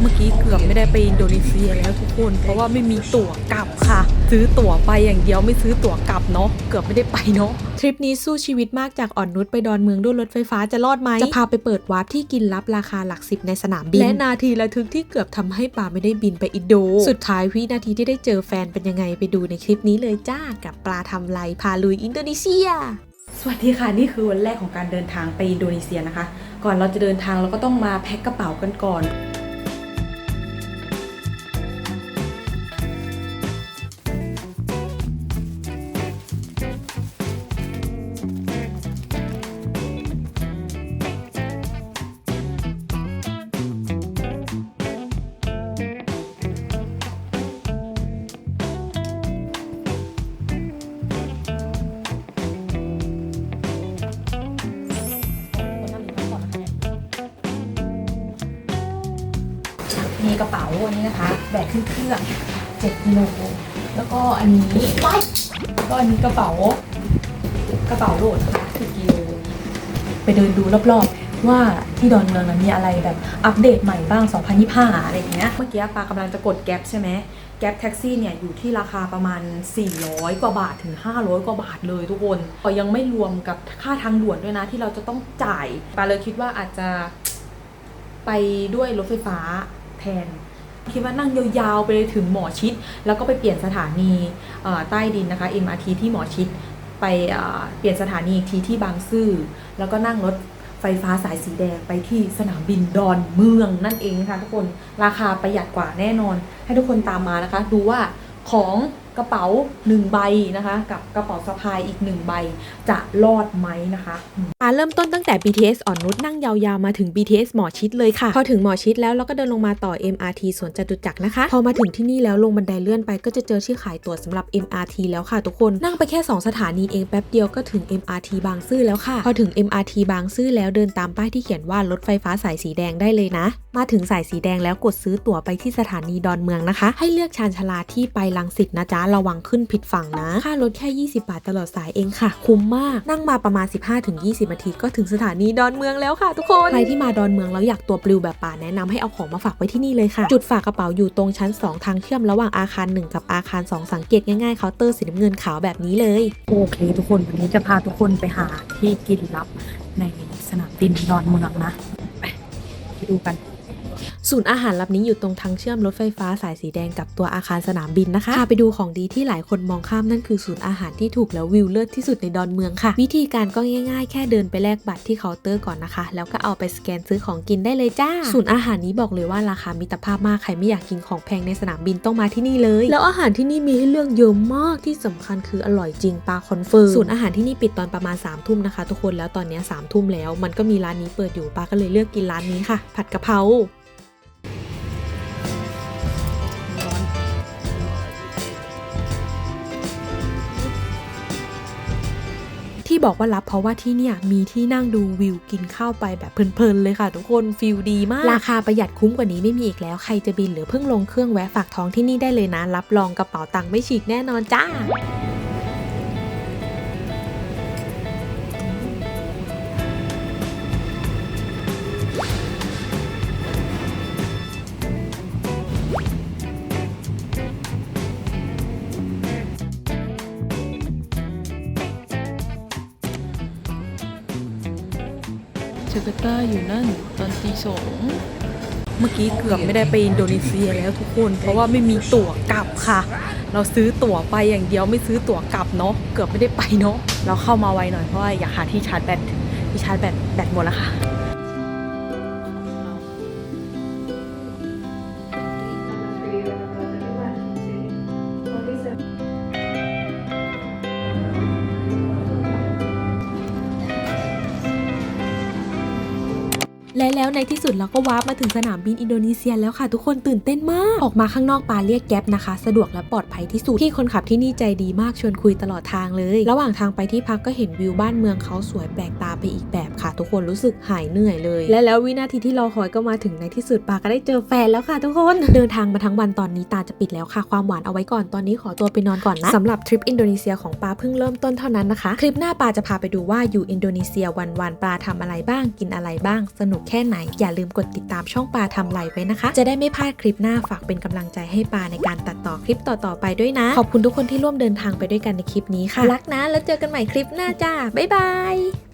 เมื่อกี้เกือบไม่ได้ไปอินโดนีเซียแล้วทุกคน เพราะว่าไม่มีตั๋วกลับค่ะ ซื้อตั๋วไปอย่างเดียวไม่ซื้อตั๋วกลับเนาะเกือบไม่ได้ไปเนาะทริปนี้สู้ชีวิตมากจากอ่อนนุชไปดอนเมืองด้วยรถไฟฟ้าจะรอดไหมจะพาไปเปิดวาร์ปที่กินลับราคาหลักสิบในสนามบิน และนาทีระทึกที่เกือบทำให้ป่าไม่ได้บินไปอินโด สุดท้ายวินาทีที่ได้เจอแฟนเป็นยังไงไปดูในคลิปนี้เลยจ้ากับปลาทำไรพาลุยอินโดนีเซียสวัสดีค่ะ นี่คือวันแรกของการเดินทางไปอินโดนีเซียนะคะ ก่อนเราจะเดินทางเราก็ต้องมาแพ็คกระเป๋ากันก่อน มีกระเป๋าอันนี้นะคะ แบกขึ้นเครื่อง7กิโลแล้วก็อันนี้ว้ายก็อันนี้กระเป๋ากระเป๋าโหลดนะคะ10กิโลไปเดินดูรอบๆ ว่าที่ดอนเมืองนั้นมีอะไรแบบอัปเดตใหม่บ้าง 2025 อะไรอย่างเงี้ย เมื่อกี้ปากำลังจะกดแก๊ปใช่ไหมแก๊ปแท็กซี่เนี่ยอยู่ที่ราคาประมาณ 400 กว่าบาทถึง 500 กว่าบาทเลยทุกคนก็ยังไม่รวมกับค่าทางด่วนด้วยนะที่เราจะต้องจ่ายปาเลยคิดว่าอาจจะไปด้วยรถไฟฟ้า แทน คิดว่านั่งยาวๆไปเลยถึงหมอชิด แล้วก็ไปเปลี่ยนสถานีใต้ดินนะคะ MRT ที่หมอชิดไปเปลี่ยนสถานีอีกทีที่บางซื่อแล้วก็นั่งรถไฟฟ้าสายสีแดงไปที่สนามบินดอนเมืองนั่นเองนะคะทุกคนราคาประหยัดกว่าแน่นอน ให้ทุกคนตามมานะคะ ดูว่าของ กระเป๋าหนึ่งใบนะคะ กับกระเป๋าสะพายอีกหนึ่งใบจะรอดไหมนะคะอืมปาเริ่มต้นตั้งแต่ BTS อ่อนนุชนั่งยาวๆมาถึง BTS หมอชิดเลยค่ะ พอถึงหมอชิดแล้วเราก็เดินลงมาต่อ MRT สวนจตุจักรนะคะ พอมาถึงที่นี่แล้วลงบันไดเลื่อนไปก็จะเจอที่ขายตั๋วสำหรับ MRT แล้วค่ะทุกคนนั่งไปแค่ 2 สถานีเองแป๊บเดียวก็ถึง MRT บางซื่อแล้วค่ะ พอถึง MRT บางซื่อแล้วเดินตามป้ายที่เขียนว่ารถไฟฟ้าสายสีแดงได้เลยนะ มาถึงสายสีแดงแล้วกดซื้อตั๋วไปที่สถานีดอนเมืองนะคะ ให้เลือกชานชาลาที่ไปลังสิตนะจ๊ะ ระวังขึ้นผิดฝั่งนะ ค่ารถแค่ 20 บาทตลอดสายเองค่ะ คุ้มมาก นั่งมาประมาณ 15-20 นาทีก็ถึงสถานีดอนเมืองแล้วค่ะ ทุกคน ใครที่มาดอนเมืองแล้วอยากตัวปลิวแบบป่าแนะนำให้เอาของมาฝากไว้ที่นี่เลยค่ะ จุดฝากกระเป๋าอยู่ตรงชั้น 2 ทางเชื่อมระหว่างอาคาร 1 กับอาคาร 2 สังเกตง่ายๆเคาน์เตอร์สีน้ำเงินขาวแบบนี้เลย โอเค ทุกคนวันนี้จะพาทุกคนไปหาที่กินลับในสนามบินดอนเมืองนะ ไปไปดูกัน ศูนย์อาหารลับนี้อยู่ตรงทางเชื่อมรถไฟฟ้าสายสีแดงกับตัวอาคารสนามบินนะคะพาไปดูของดีที่หลายคนมองข้ามนั่นคือศูนย์อาหารที่ถูกแล้ววิวเลิศที่สุดในดอนเมืองค่ะ วิธีการก็ง่ายๆ แค่เดินไปแลกบัตรที่เคาน์เตอร์ก่อนนะคะ แล้วก็เอาไปสแกนซื้อของกินได้เลยจ้า ศูนย์อาหารนี้บอกเลยว่าราคามิตรภาพมากใครไม่อยากกินของแพงในสนามบินต้องมาที่นี่เลย แล้วอาหารที่นี่มีให้เลือกเยอะมากที่สำคัญคืออร่อยจริงปลาคอนเฟิร์มศูนย์อาหารที่นี่ปิดตอนประมาณ3ามทุ่มนะคะ ทุกคนแล้วตอนนี้สามทุ่มแล้ว มันก็มีร้านนี้เปิดอยู่ปาก็เลยเลือกกินร้านนี้ค่ะ ผัดกะเพรา ที่บอกว่ารับเพราะว่าที่เนี่ยมีที่นั่งดูวิวกินข้าวไปแบบเพลินๆเลยค่ะ ทุกคนฟิลดีมาก ราคาประหยัดคุ้มกว่านี้ไม่มีอีกแล้ว ใครจะบินหรือเพิ่งลงเครื่องแวะฝากท้องที่นี่ได้เลยนะ รับรองกระเป๋าตังค์ไม่ฉีกแน่นอนจ้าาการ์ตาอยู่นั่นตอนตีสองเมื่อกี้เกือบไม่ได้ไปอินโดนีเซียแล้วทุกคน เพราะว่าไม่มีตั๋วกลับค่ะ เราซื้อตั๋วไปอย่างเดียวไม่ซื้อตั๋วกลับเนาะเกือบไม่ได้ไปเนาะเราเข้ามาไวหน่อยเพราะว่าอยากหาที่ชาร์จแบตที่ชาร์จแบตแบตหมดแล้วค่ะ และแล้วในที่สุดเราก็วาร์ปมาถึงสนามบินอินโดนีเซียแล้วค่ะ ทุกคนตื่นเต้นมาก ออกมาข้างนอกปาเรียกแก๊ปนะคะ สะดวกและปลอดภัยที่สุดพี่คนขับที่นี่ใจดีมากชวนคุยตลอดทางเลย ระหว่างทางไปที่พักก็เห็นวิวบ้านเมืองเขาสวยแปลกตาไปอีกแบบค่ะ ทุกคนรู้สึกหายเหนื่อยเลย และแล้ววินาทีที่รอคอยก็มาถึงในที่สุดปาก็ได้เจอแฟนแล้วค่ะ ทุกคนเดินทางมาทั้งวันตอนนี้ตาจะปิดแล้วค่ะ ความหวานเอาไว้ก่อนตอนนี้ขอตัวไปนอนก่อนนะสำหรับทริปอินโดนีเซียของปาเพิ่งเริ่มต้นเท่านั้นนะคะคลิปหน้าปาจะพาไปดูว่าอยู่อินโดนีเซียวันๆปาทำอะไรบ้างกินอะไรบ้างสนุกแค่ไหน อย่าลืมกดติดตามช่องปาทำไรไว้นะคะ จะได้ไม่พลาดคลิปหน้าฝากเป็นกำลังใจให้ปาในการตัดต่อคลิปต่อๆไปด้วยนะ ขอบคุณทุกคนที่ร่วมเดินทางไปด้วยกันในคลิปนี้ค่ะ รักนะ แล้วเจอกันใหม่คลิปหน้าจ้าบ๊ายบาย